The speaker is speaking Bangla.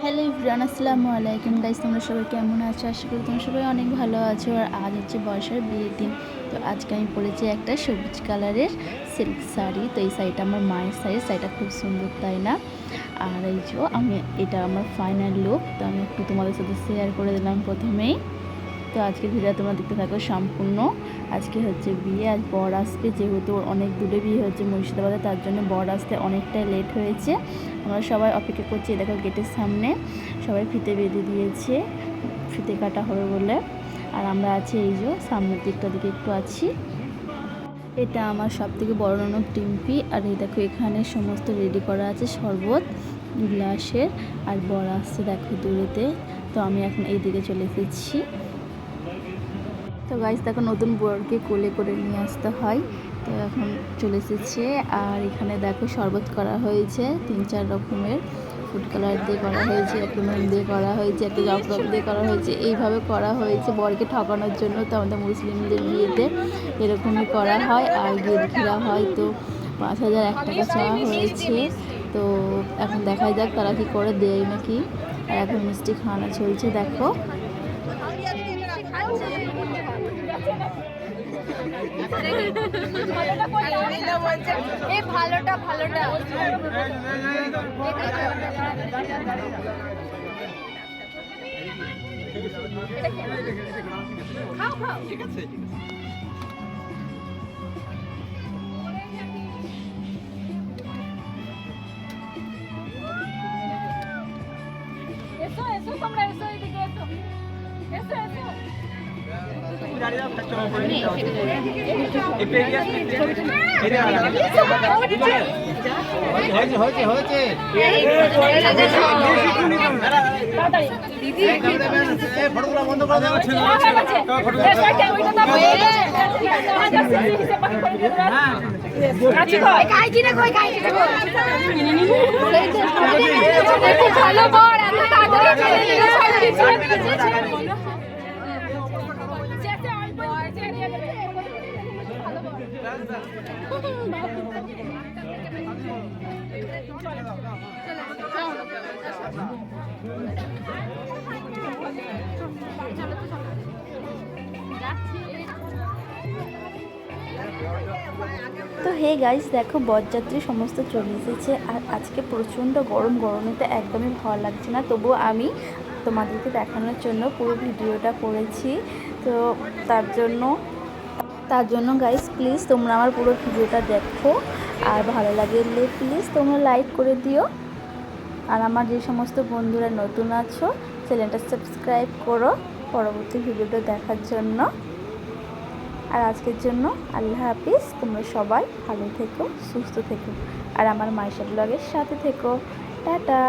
হ্যালো ইভরান আসসালামু আলাইকুম। গাইজ তোমরা সবাই কেমন আছো? আশা করি তোমরা সবাই অনেক ভালো আছো। আর আজ হচ্ছে বর্ষার বিয়ের দিন। তো আজকে আমি পরেছি একটা সবুজ কালারের সিল্ক শাড়ি। তো এই শাড়িটা আমার মায়ের শাড়ি। শাড়িটা খুব সুন্দর, তাই না? আর এই যে আমি, এটা আমার ফাইনাল লুক তো আমি একটু তোমাদের সাথে শেয়ার করে দিলাম প্রথমেই। তো আজকে ভিডিও তোমরা দেখতে থাকো সম্পূর্ণ। আজকে হচ্ছে বিয়ে আজ বর আসবে যেহেতু অনেক দূরে বিয়ে হচ্ছে মুর্শিদাবাদে, তার জন্য বর আসতে অনেকটাই লেট হয়েছে। আমরা সবাই অপেক্ষা করছি দেখো গেটের সামনে। সবাই ফিতে বেঁধে দিয়েছে, ফিতে কাটা হবে বলে। আর আমরা আছি এই যে সামনের দিকটা দিকে একটু আছি। এটা আমার সব থেকে বড় ননদ টিম্পি। আর এই দেখো এখানে সমস্ত রেডি করা আছে শরবত, গ্লাসের। আর বড় আসছে দেখো দূরেতে। তো আমি এখন এই দিকে চলে এসেছি। তো গাইজ দেখো নতুন বরকে কোলে করে নিয়ে আসতে হয়। তো এখন চলে এসেছে। আর এখানে দেখো শরবত করা হয়েছে, তিন চার রকমের। ফুড কালার দিয়ে করা হয়েছে একটা নুন দিয়ে করা হয়েছে, একটা জফরক দিয়ে করা হয়েছে। এইভাবে করা হয়েছে বরকে ঠকানোর জন্য। তো আমাদের মুসলিমদের বিয়েতে এরকমই করা হয়। আর গিয়ে ঘিরা হয় তো পাঁচ হাজার, এক টাকা চাওয়া হয়েছে। তো এখন দেখা যাক তারা কি করে দেয় নাকি। আর এখন মিষ্টি খাওয়ানো চলছে, দেখো। এই ভালোটা ভালোটা। খাও খাও। এসো তোমরা এসো এদিকে এসো। এসো এসো। হয়েছে হয়েছে হয়েছে ফটোগুলো বন্ধ করে দেওয়া ছিল তো হে গাইস দেখো বরযাত্রী সমস্ত চলে এসেছে আর আজকে প্রচণ্ড গরম গরমেতে একদমই ভালো লাগছে না। তবুও আমি তোমাদেরকে দেখানোর জন্য পুরো ভিডিওটা করেছি। তো তার জন্য তার জন্য গাইস প্লিজ তোমরা আমার পুরো ভিডিওটা দেখো। আর ভালো লাগলে প্লিজ তোমরা লাইক করে দিও। আর আমার যে সমস্ত বন্ধুরা নতুন আছো চ্যানেলটা সাবস্ক্রাইব করো পরবর্তী ভিডিওটা দেখার জন্য। আর আজকের জন্য আল্লাহ হাফিজ, তোমরা সবাই ভালো থেকো, সুস্থ থেকো। আর আমার মাইশা ব্লগের সাথে থেকো। টাটা!